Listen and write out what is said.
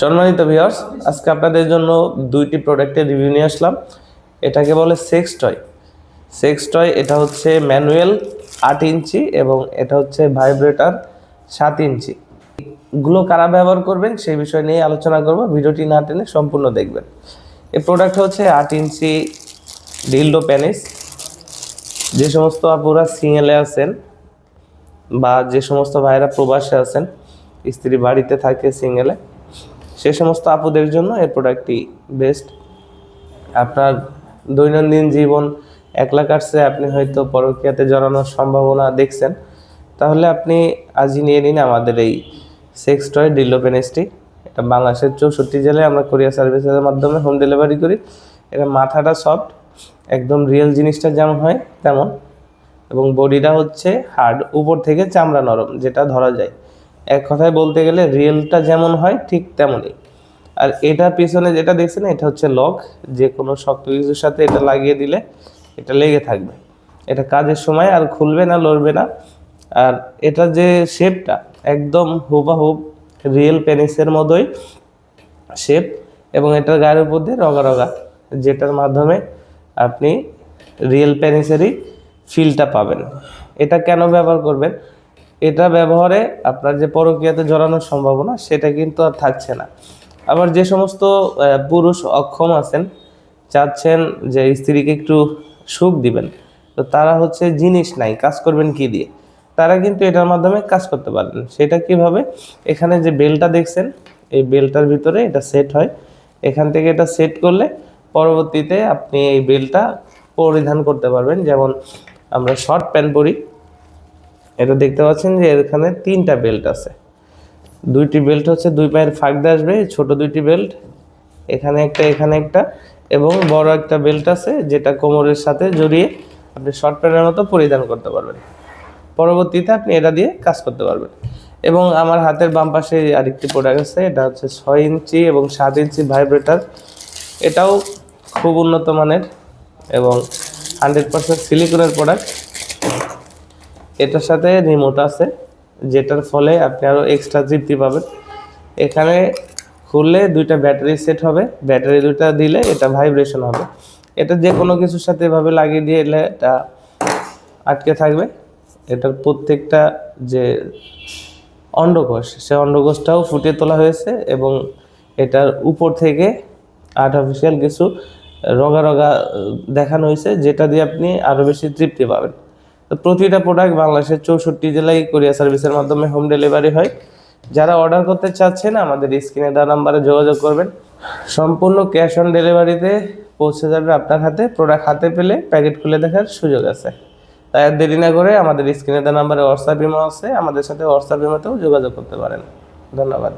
সম্মানিত ভিউয়ার্স আজকে আপনাদের জন্য দুইটি প্রোডাক্টের রিভিউ নিয়ে আসলাম। এটাকে বলে সেক্স টয় সেক্স টয় এটা হচ্ছে ম্যানুয়াল আট ইঞ্চি এবং এটা হচ্ছে ভাইব্রেটার সাত ইঞ্চি। গুলো কারা ব্যবহার করবেন সেই বিষয় নিয়ে আলোচনা করব। ভিডিওটি না টেনে সম্পূর্ণ দেখবেন। এই প্রোডাক্ট হচ্ছে আট ইঞ্চি ডিলডো প্যানিস যে সমস্ত আপুরা সিঙ্গেলে আছেন বা যে সমস্ত ভাইরা প্রবাসে আছেন, স্ত্রী বাড়িতে থাকে সিঙ্গেলে সে সমস্ত আপুদের জন্য এই প্রোডাক্টটি বেস্ট আপনার দৈনন্দিন জীবন একলা কাটছে আপনি হয়তো পরকীয়াতে জড়ানোর সম্ভাবনা দেখছেন। তাহলে আপনি আজই নিয়ে নিন আমাদের এই সেক্স টয় ডিলো পেনেসটি এটা বাংলাদেশের চৌষট্টি জেলায় আমরা কোরিয়া সার্ভিসের মাধ্যমে হোম ডেলিভারি করি। এটা মাথাটা সফট একদম রিয়েল জিনিসটা যেমন হয় তেমন। এবং বডিটা হচ্ছে হার্ড উপর থেকে চামড়া নরম, যেটা ধরা যায়। এক কথায় বলতে গেলে রিয়েলটা যেমন হয়, ঠিক তেমনই। আর এটার পিছনে যেটা দেখছেন, এটা হচ্ছে লক যে কোনো শক্ত কিছুর সাথে এটা লাগিয়ে দিলে এটা লেগে থাকবে। এটা কাজের সময় আর খুলবে না, লড়বে না। আর এটা যে শেপটা, একদম হুবাহুব রিয়েল পেনিসের মতোই শেপ এবং এটার গায়ের উপর দিয়ে রগা রগা, যেটার মাধ্যমে আপনি রিয়েল পেনিসেরই ফিলটা পাবেন। এটা কেন ব্যবহার করবেন? এটা ব্যবহারে আপনার যে পরকীয়াতে জড়ানোর সম্ভাবনা, সেটা কিন্তু আর থাকছে না। আবার যে সমস্ত পুরুষ অক্ষম আছেন, চাচ্ছেন যে স্ত্রীকে একটু সুখ দিবেন, তো তারা হচ্ছে জিনিস নাই, কাজ করবেন কি দিয়ে? তারা কিন্তু এটার মাধ্যমে কাজ করতে পারবেন। সেটা কীভাবে? এখানে যে বেলটা দেখছেন, এই বেলটার ভিতরে এটা সেট হয়। এখান থেকে এটা সেট করলে পরবর্তীতে আপনি এই বেলটা পরিধান করতে পারবেন। যেমন আমরা শর্ট প্যান্ট পরি এটা দেখতে পাচ্ছেন যে এখানে তিনটা বেল্ট আছে। দুইটি বেল্ট হচ্ছে দুই পায়ের ফাঁক দিয়ে আসবে, ছোট দুইটি বেল্ট, এখানে একটা এখানে একটা এবং বড় একটা বেল্ট আছে যেটা কোমরের সাথে জড়িয়ে আপনি শর্ট প্যান্টের মতো পরিধান করতে পারবেন। পরবর্তীতে আপনি এটা দিয়ে কাজ করতে পারবেন। এবং আমার হাতের বাম পাশে আরেকটি প্রোডাক্ট আছে, এটা হচ্ছে ছয় ইঞ্চি এবং সাত ইঞ্চি ভাইব্রেটার এটাও খুব উন্নত মানের এবং হান্ড্রেড পার্সেন্ট সিলিকনের প্রোডাক্ট এটার সাথে রিমোট আছে, যেটার ফলে আপনি আরও এক্সট্রা তৃপ্তি পাবেন। এখানে খুললে দুইটা ব্যাটারি সেট হবে ব্যাটারি দুইটা দিলে এটা ভাইব্রেশন হবে। এটা যে কোনো কিছুর সাথে এভাবে লাগিয়ে দিয়ে এলে এটা আটকে থাকবে। এটার প্রত্যেকটা যে অন্ডকোষ, সে অন্ডকোষটাও ফুটিয়ে তোলা হয়েছে এবং এটার উপর থেকে আর্টিফিশিয়াল কিছু রগা রগা দেখানো হয়েছে, যেটা দিয়ে আপনি আরও বেশি তৃপ্তি পাবেন। তো প্রতিটা প্রোডাক্ট বাংলাদেশের চৌষট্টি জেলায় কোরিয়া সার্ভিসের মাধ্যমে হোম ডেলিভারি হয়। যারা অর্ডার করতে চাচ্ছেন, আমাদের স্ক্রিনে দেওয়া নাম্বারে যোগাযোগ করবেন। সম্পূর্ণ ক্যাশ অন ডেলিভারিতে পৌঁছে যাবে আপনার হাতে। প্রোডাক্ট হাতে পেলে প্যাকেট খুলে দেখার সুযোগ আছে। তাই আর দেরি না করে আমাদের স্ক্রিনে দেওয়া নাম্বারে হোয়াটসঅ্যাপ ইমো আছে। আমাদের সাথে হোয়াটসঅ্যাপ ইমোতেও যোগাযোগ করতে পারেন। ধন্যবাদ।